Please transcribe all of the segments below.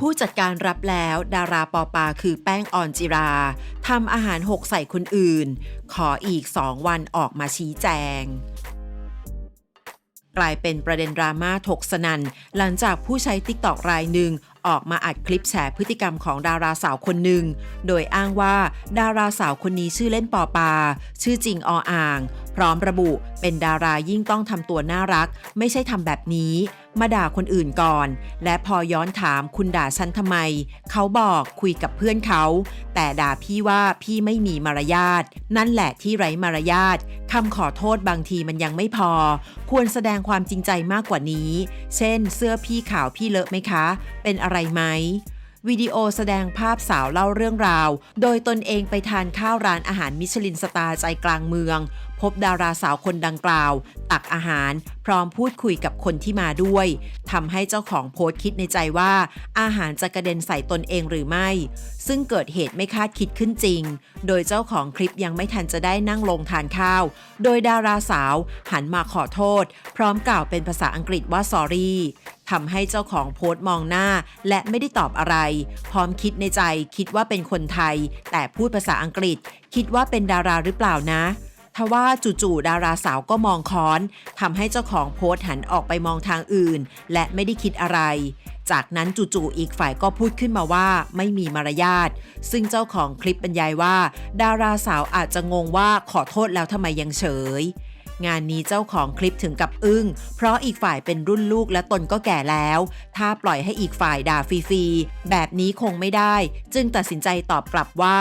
ผู้จัดการรับแล้วดาราปอปาคือแป้งออนจิราทำอาหารหกใส่คนอื่น ขออีก2วันออกมาชี้แจง กลายเป็นประเด็นดราม่าถกสนันหลังจากผู้ใช้ติ๊กตอกรายหนึ่งออกมาอัดคลิปแฉพฤติกรรมของดาราสาวคนหนึ่ง โดยอ้างว่าดาราสาวคนนี้ชื่อเล่นปอปา ชื่อจริงออ่าง พร้อมระบุเป็นดารายิ่งต้องทำตัวน่ารัก ไม่ใช่ทำแบบนี้ มาด่าคนอื่นก่อน และพอย้อนถามคุณด่าฉันทำไม เขาบอกคุยกับเพื่อนเขา แต่ด่าพี่ว่าพี่ไม่มีมารยาท นั่นแหละที่ไร้มารยาทคำขอโทษบางทีมันยังไม่พอ ควรแสดงความจริงใจมากกว่านี้ เช่น เสื้อพี่ขาวพี่เลอะไหมคะ เป็นอะไรไหม วิดีโอแสดงภาพสาวเล่าเรื่องราว โดยตนเองไปทานข้าวร้านอาหารมิชลินสตาร์ใจกลางเมือง พบดาราสาวคนดังกล่าว ตักอาหาร พร้อมพูดคุยกับคนที่มาด้วยทำให้เจ้าของโพสต์คิดในใจว่า อาหารจะกระเด็นใส่ตนเองหรือไม่ ซึ่งเกิดเหตุไม่คาดคิดขึ้นจริง โดยเจ้าของคลิปยังไม่ทันจะได้นั่งลงทานข้าว โดยดาราสาวหันมาขอโทษ พร้อมกล่าวเป็นภาษาอังกฤษว่า sorry ทำให้เจ้าของโพสต์มองหน้า และไม่ได้ตอบอะไร พร้อมคิดในใจคิดว่าเป็นคนไทย แต่พูดภาษาอังกฤษ คิดว่าเป็นดาราหรือเปล่านะทว่าจู่ๆดาราสาวก็มองค้อนทำให้เจ้าของโพสต์หันออกไปมองทางอื่น และไม่ได้คิดอะไร จากนั้นจู่ๆอีกฝ่ายก็พูดขึ้นมาว่าไม่มีมารยาทซึ่งเจ้าของคลิปบรรยายว่า ดาราสาวอาจจะงงว่าขอโทษแล้วทำไมยังเฉย งานนี้เจ้าของคลิปถึงกับอึ้ง เพราะอีกฝ่ายเป็นรุ่นลูกและตนก็แก่แล้ว ถ้าปล่อยให้อีกฝ่ายด่าฟรีๆ แบบนี้คงไม่ได้ จึงตัดสินใจตอบกลับว่า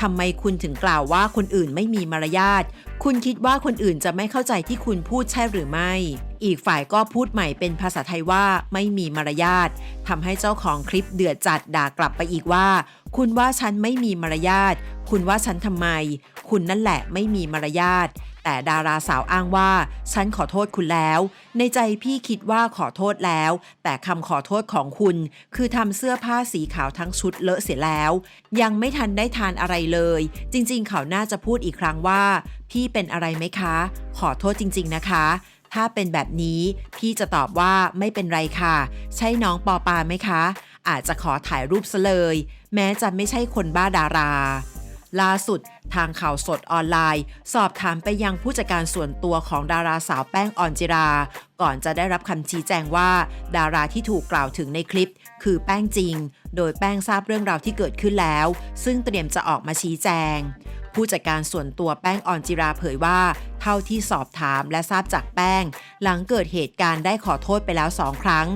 ทำไมคุณถึงกล่าวว่าคนอื่นไม่มีมารยาท คุณคิดว่าคนอื่นจะไม่เข้าใจที่คุณพูดใช่หรือไม่ อีกฝ่ายก็พูดใหม่เป็นภาษาไทยว่าไม่มีมารยาททำให้เจ้าของคลิปเดือดจัดด่ากลับไปอีกว่า คุณว่าฉันไม่มีมารยาท คุณว่าฉันทำไม คุณนั่นแหละไม่มีมารยาท แต่ดาราสาวอ้างว่า ฉันขอโทษคุณแล้ว ในใจพี่คิดว่าขอโทษแล้ว แต่คำขอโทษของคุณ คือทำเสื้อผ้าสีขาวทั้งชุดเลอะเสียแล้ว ยังไม่ทันได้ทานอะไรเลย จริงๆ เขาน่าจะพูดอีกครั้งว่า พี่เป็นอะไรไหมคะ ขอโทษจริง ๆ นะคะถ้าเป็นแบบนี้ พี่จะตอบว่าไม่เป็นไรค่ะ ใช่น้องปอปาไหมคะ อาจจะขอถ่ายรูปซะเลย แม้จะไม่ใช่คนบ้าดารา ล่าสุดทางข่าวสดออนไลน์ สอบถามไปยังผู้จัดการส่วนตัวของดาราสาวแป้งออนจิรา ก่อนจะได้รับคำชี้แจงว่า ดาราที่ถูกกล่าวถึงในคลิป คือแป้งจริง โดยแป้งทราบเรื่องราวที่เกิดขึ้นแล้ว ซึ่งเตรียมจะออกมาชี้แจง ผู้จัดการส่วนตัวแป้งออนจิราเผยว่า เท่าที่สอบถามและทราบจากแป้ง หลังเกิดเหตุการณ์ได้ขอโทษไปแล้วสองครั้ง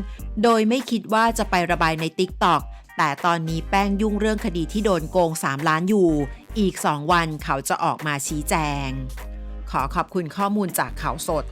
โดยไม่คิดว่าจะไประบายในติ๊กต็อกแต่ตอนนี้แป้งยุ่งเรื่องคดีที่โดนโกง 3 ล้านอยู่ อีก 2 วันเขาจะออกมาชี้แจง ขอขอบคุณข้อมูลจากข่าวสด